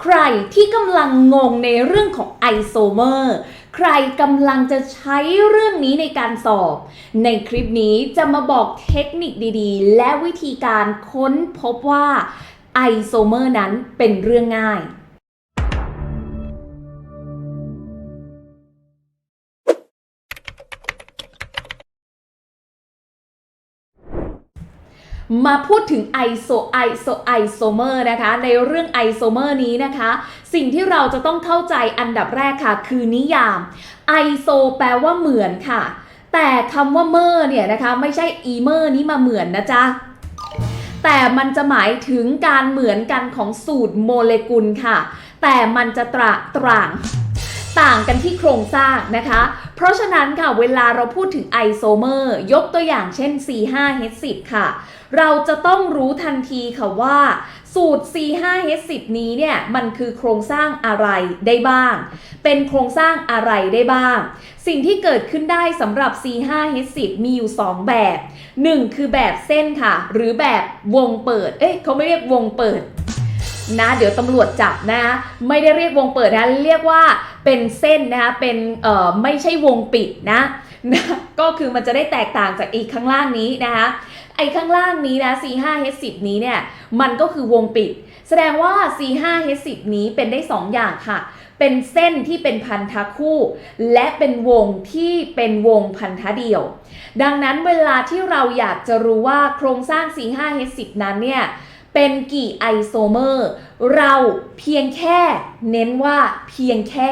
ใครที่กำลังงงในเรื่องของไอโซเมอร์ ใครกำลังจะใช้เรื่องนี้ในการสอบ ในคลิปนี้จะมาบอกเทคนิคดีๆ และวิธีการค้นพบว่าไอโซเมอร์นั้นเป็นเรื่องง่าย มาพูดถึงไอโซไอโซไอโซเมอร์นะคะ ในเรื่องไอโซเมอร์นี้นะคะ สิ่งที่เราจะต้องเข้าใจอันดับแรกค่ะ คือนิยามไอโซแปลว่าเหมือนค่ะ แต่คำว่าเมอร์เนี่ยนะคะ ไม่ใช่อีเมอร์นี้มาเหมือนนะจ๊ะแต่มันจะหมายถึงการเหมือนกันของสูตรโมเลกุลค่ะ แต่มันจะตราตร่างต่างกันที่โครงสร้างนะคะ ราะฉะนั้นค่ะเวลาเราพูดถึงไอโซเมอร์ยกตัวอย่างเช่น C5H10 ค่ะ เราจะต้องรู้ทันทีค่ะว่า สูตร C5H10 นี้เนี่ยมันคือโครงสร้างอะไรได้บ้าง เป็นโครงสร้างอะไรได้บ้าง สิ่งที่เกิดขึ้นได้สำหรับ C5H10 มีอยู่ 2 แบบ 1 คือแบบเส้นค่ะ หรือแบบวงเปิด เอ๊ะเขาไม่เรียกวงเปิด นะเดี๋ยวตำรวจจับนะ ไม่ได้เรียกวงเปิดนะเรียกว่าเป็นเส้นนะคะเป็นเอ่อไม่ใช่วงปิดนะนะก็คือมันจะได้แตกต่างจากอีกข้างล่างนี้นะคะไอ้ข้างล่างนี้นะ C5H10 นี้เนี่ยมันก็คือวงปิด แสดงว่า C5H10 นี้เป็นได้ 2 อย่างค่ะ เป็นเส้นที่เป็นพันธะคู่ และเป็นวงที่เป็นวงพันธะเดี่ยว ดังนั้นเวลาที่เราอยากจะรู้ว่าโครงสร้าง C5H10 นั้นเนี่ย เป็นกี่ไอโซเมอร์ เราเพียงแค่เน้นว่าเพียงแค่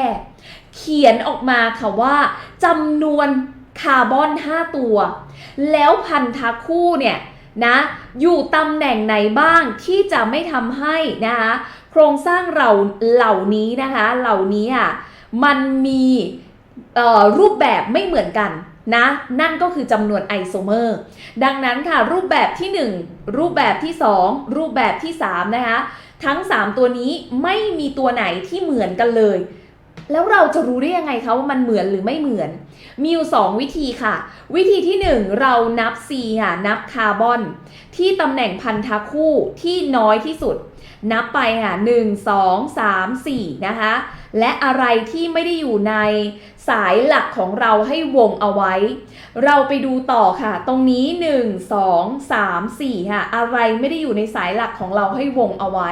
เขียนออกมาค่ะว่าจำนวนคาร์บอน 5 ตัว แล้วพันธะคู่เนี่ยนะอยู่ตำแหน่งไหนบ้างที่จะไม่ทำให้นะคะโครงสร้างเราเหล่านี้นะคะเหล่านี้อะมันมีรูปแบบไม่เหมือนกัน นะนั่นก็คือจำนวนไอโซเมอร์ดังนั้นค่ะรูปแบบที่ 1 รูปแบบที่ 2 รูปแบบที่ 3 นะคะ ทั้ง 3 ตัวนี้ไม่มีตัวไหนที่เหมือนกันเลย แล้วเราจะรู้ได้ยังไงคะว่ามันเหมือนหรือไม่เหมือน มีอยู่ 2 วิธีค่ะ วิธีที่ 1 เรานับ C ค่ะนับคาร์บอน ที่ตำแหน่งพันธะคู่ที่น้อยที่สุด นับไปค่ะ1 2 3 4นะคะ และอะไรที่ไม่ได้อยู่ในสายหลักของเราให้วงเอาไว้ เราไปดูต่อค่ะ ตรงนี้1 2 3 4ค่ะอะไรไม่ได้อยู่ในสายหลักของเราให้วงเอาไว้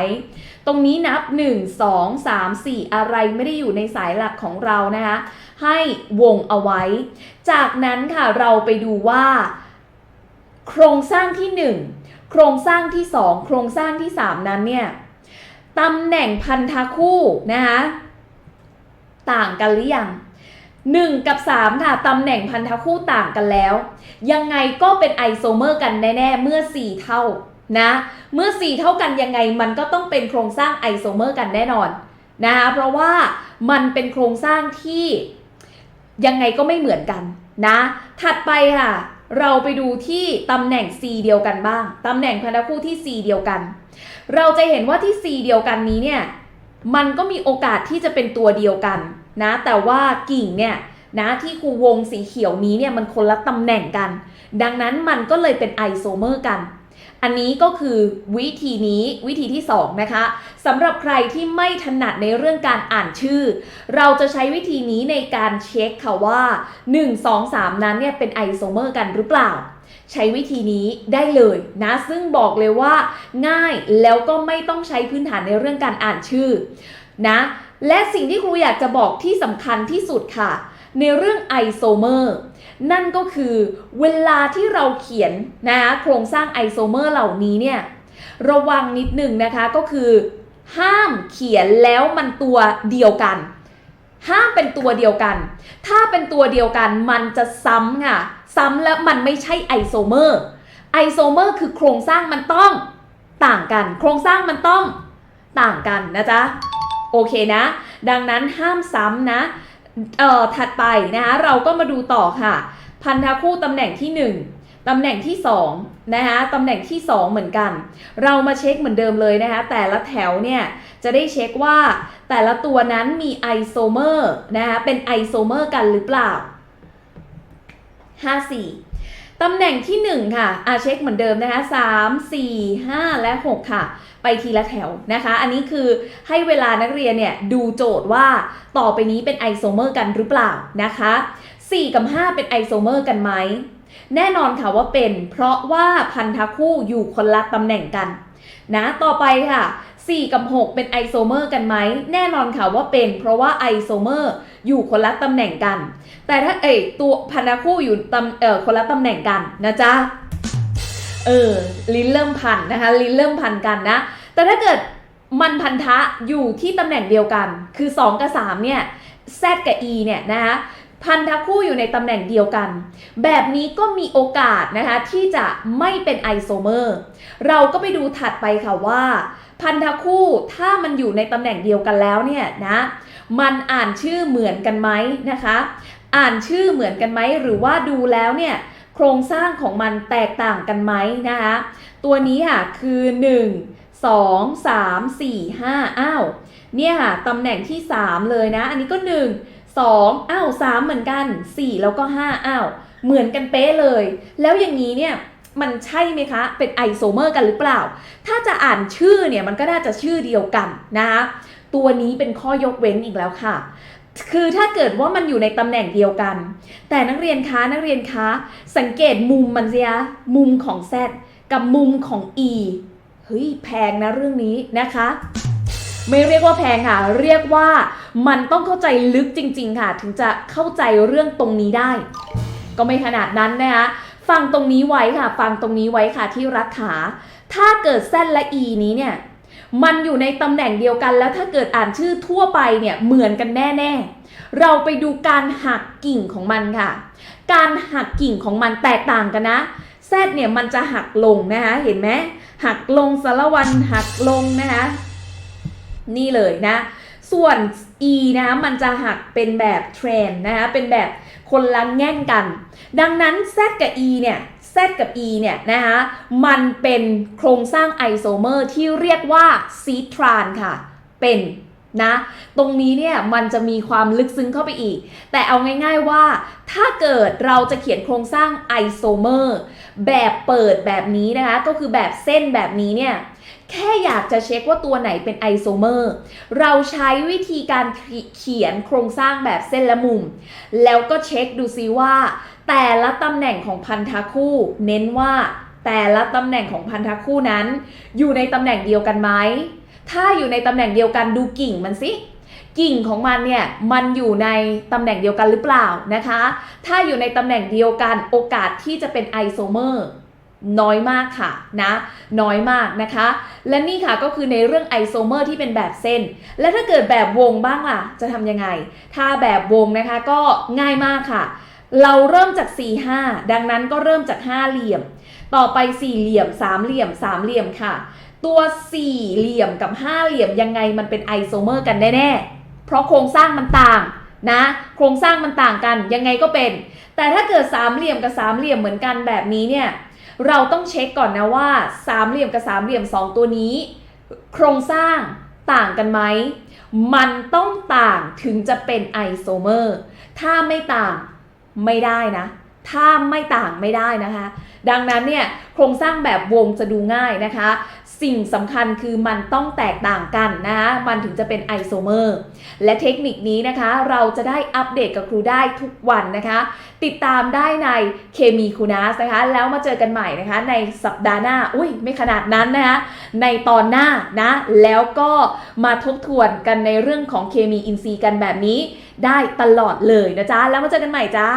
ตรงนี้นับ1 2 3 4อะไรไม่ได้อยู่ในสายหลักของเรานะคะให้วงเอาไว้ จากนั้นค่ะเราไปดูว่า โครงสร้างที่1 โครงสร้างที่ 2 โครงสร้างที่ 3 นั้นเนี่ยตำแหน่งพันธะคู่นะคะต่างกันหรือยัง1 กับ 3 ค่ะตำแหน่งพันธะคู่ต่างกันแล้ว ยังไงก็เป็นไอโซเมอร์กันแน่ๆเมื่อ 4 เท่านะเมื่อ 4 เท่ากันยังไงมันก็ต้องเป็นโครงสร้างไอโซเมอร์กันแน่นอนนะคะเพราะว่ามันเป็นโครงสร้างที่ยังไงก็ไม่เหมือนกันนะ ถัดไปค่ะ เราไปดูที่ตำแหน่ง C เดียวกันบ้าง ตำแหน่งพันธะคู่ที่ C เดียวกัน เราจะเห็นว่าที่ C เดียวกันนี้เนี่ย มันก็มีโอกาสที่จะเป็นตัวเดียวกันนะ แต่ว่ากิ่งเนี่ยนะที่ครูวงสีเขียวนี้เนี่ยมันคนละตำแหน่งกัน ดังนั้นมันก็เลยเป็นไอโซเมอร์กัน อันนี้ก็คือวิธีนี้วิธีที่ 2 นะคะสำหรับใครที่ไม่ถนัดในเรื่องการอ่านชื่อ เราจะใช้วิธีนี้ในการเช็คค่ะว่า 1 2 3 นั้นเนี่ยเป็นไอโซเมอร์กันหรือเปล่า ใช้วิธีนี้ได้เลยนะ ซึ่งบอกเลยว่า ง่ายแล้วก็ไม่ต้องใช้พื้นฐานในเรื่องการอ่านชื่อนะและสิ่งที่ครูอยากจะบอกที่สำคัญที่สุดค่ะ ในเรื่องไอโซเมอร์ นั่นก็คือเวลาที่เราเขียนนะคะโครงสร้างไอโซเมอร์เหล่านี้เนี่ยระวังนิดหนึ่งนะคะก็คือห้ามเขียนแล้วมันตัวเดียวกัน ห้ามเป็นตัวเดียวกัน ถ้าเป็นตัวเดียวกันมันจะซ้ำค่ะ ซ้ำแล้วมันไม่ใช่ไอโซเมอร์ ไอโซเมอร์คือโครงสร้างมันต้องต่างกัน โครงสร้างมันต้องต่างกันนะจ๊ะ โอเคนะ ดังนั้นห้ามซ้ำนะ เอ่อถัดไปนะคะเราก็มาดูต่อค่ะ พันธะคู่ตำแหน่งที่ 1ตำแหน่งที่2นะคะตำแหน่งที่ 2 เหมือนกัน เรามาเช็คเหมือนเดิมเลยนะคะแต่ละแถวเนี่ยจะได้เช็คว่าแต่ละตัวนั้นมีไอโซเมอร์นะคะเป็นไอโซเมอร์กันหรือเปล่า 54 ตำแหน่งที่ 1 ค่ะอาเช็คเหมือนเดิมนะคะ 3 4 5 และ 6 ค่ะ ไปทีละแถวนะคะ อันนี้คือให้เวลานักเรียนเนี่ยดูโจทย์ว่าต่อไปนี้เป็นไอโซเมอร์กันหรือเปล่านะคะ 4 กับ 5 เป็นไอโซเมอร์กันไหม แน่นอนค่ะว่าเป็น เพราะว่าพันธคู่อยู่คนละตำแหน่งกันนะ ต่อไปค่ะ 4 กับ 6 เป็นไอโซเมอร์กันไหม แน่นอนค่ะว่าเป็น เพราะว่าไอโซเมอร์อยู่คนละตำแหน่งกัน แต่ถ้าเอยตัวพันธคู่อยู่ตำเอ่อคนละตำแหน่งกันนะจ๊ะ เออ ลิ้นเริ่มพันนะคะลิ้นเริ่มพันกันนะ แต่ถ้าเกิดมันพันธะอยู่ที่ตำแหน่งเดียวกัน คือ 2 กับ 3 เนี่ย Z กับ E เนี่ยนะคะ พันธคู่อยู่ในตำแหน่งเดียวกัน แบบนี้ก็มีโอกาสนะคะที่จะไม่เป็นไอโซเมอร์ เราก็ไปดูถัดไปค่ะว่า พันธคู่ถ้ามันอยู่ในตำแหน่งเดียวกันแล้วเนี่ยนะ มันอ่านชื่อเหมือนกันไหมนะคะ อ่านชื่อเหมือนกันไหมหรือว่าดูแล้วเนี่ยโครงสร้างของมันแตกต่างกันไหมนะคะ ตัวนี้ค่ะคือ 1 2 3 4 5อ้าวเนี่ยค่ะตำแหน่งที่ 3 เลยนะ อันนี้ก็ 1 2อ้าว3เหมือนกัน 4 แล้วก็ 5อ้าวเหมือนกันเป๊ะเลย แล้วอย่างนี้เนี่ยมันใช่ไหมคะ เป็นไอโซเมอร์กันหรือเปล่า ถ้าจะอ่านชื่อเนี่ยมันก็น่าจะชื่อเดียวกันนะคะตัวนี้เป็นข้อยกเว้นอีกแล้วค่ะ คือถ้าเกิดว่ามันอยู่ในตำแหน่งเดียวกัน แต่นักเรียนคะนักเรียนคะ สังเกตมุมมันสิคะมุมของ Z กับมุมของ E เฮ้ยแพงนะเรื่องนี้นะคะ ไม่เรียกว่าแพงค่ะ เรียกว่ามันต้องเข้าใจลึกจริง ๆ ค่ะ ถึงจะเข้าใจเรื่องตรงนี้ได้ ก็ไม่ขนาดนั้นนะคะฟังตรงนี้ไว้ค่ะ ฟังตรงนี้ไว้ค่ะที่รักขา ถ้าเกิดเส้นและ E นี้เนี่ย มันอยู่ในตำแหน่งเดียวกัน แล้วถ้าเกิดอ่านชื่อทั่วไปเนี่ยเหมือนกันแน่ๆ เราไปดูการหักกิ่งของมันค่ะ การหักกิ่งของมันแตกต่างกันนะแซดเนี่ยมันจะหักลงนะคะเห็นไหมหักลงสารวันหักลงนะคะ นี่เลยนะ ส่วน E นะมันจะหักเป็นแบบเทรนนะคะเป็นแบบคนละแง่งกัน ดังนั้น Z กับ E เนี่ย Z กับ E เนี่ยนะคะมันเป็นโครงสร้างไอโซเมอร์ที่เรียกว่าซีทรานค่ะ เป็นนะ ตรงนี้เนี่ยมันจะมีความลึกซึ้งเข้าไปอีก แต่เอาง่ายๆว่า ถ้าเกิดเราจะเขียนโครงสร้างไอโซเมอร์ แบบเปิดแบบนี้นะคะ ก็คือแบบเส้นแบบนี้เนี่ย แค่อยากจะเช็คว่าตัวไหนเป็นไอโซเมอร์ เราใช้วิธีการเขียนโครงสร้างแบบเส้นและมุม แล้วก็เช็คดูซิว่า แต่ละตำแหน่งของพันธคู่ เน้นว่าแต่ละตำแหน่งของพันธคู่นั้น อยู่ในตำแหน่งเดียวกันไหม ถ้าอยู่ในตำแหน่งเดียวกันดูกิ่งมันสิ กิ่งของมันเนี่ยมันอยู่ในตำแหน่งเดียวกันหรือเปล่านะคะ ถ้าอยู่ในตำแหน่งเดียวกันโอกาสที่จะเป็นไอโซเมอร์น้อยมากค่ะนะน้อยมากนะคะ และนี่ค่ะก็คือในเรื่องไอโซเมอร์ที่เป็นแบบเส้น และถ้าเกิดแบบวงบ้างล่ะ จะทำยังไง ถ้าแบบวงนะคะก็ง่ายมากค่ะ เราเริ่มจาก 4 5 ดังนั้นก็เริ่มจาก 5 เหลี่ยม ต่อไป 4 เหลี่ยม 3 เหลี่ยม 3 เหลี่ยมค่ะ ตัว 4 เหลี่ยมกับ 5 เหลี่ยมยังไงมันเป็นไอโซเมอร์กันแน่ๆ เพราะโครงสร้างมันต่างนะ โครงสร้างมันต่างกันยังไงก็เป็น แต่ถ้าเกิดสามเหลี่ยมกับสามเหลี่ยมเหมือนกันแบบนี้เนี่ยเราต้องเช็คก่อนนะว่าสามเหลี่ยมกับสามเหลี่ยมสองตัวนี้ โครงสร้างต่างกันไหมมันต้องต่างถึงจะเป็นไอโซเมอร์ถ้าไม่ต่างไม่ได้นะ ถ้าไม่ต่างไม่ได้นะคะ ดังนั้นเนี่ยโครงสร้างแบบวงจะดูง่ายนะคะ สิ่งสำคัญคือมันต้องแตกต่างกันนะคะมันถึงจะเป็นไอโซเมอร์ และเทคนิคนี้นะคะ เราจะได้อัปเดตกับครูได้ทุกวันนะคะ ติดตามได้ในเคมีคูนัสนะคะ แล้วมาเจอกันใหม่นะคะ ในสัปดาห์หน้า อุ้ยไม่ขนาดนั้นนะคะ ในตอนหน้านะ แล้วก็มาทบทวนกันในเรื่องของเคมีอินทรีย์กันแบบนี้ ได้ตลอดเลยนะจ๊ะ แล้วมาเจอกันใหม่จ้า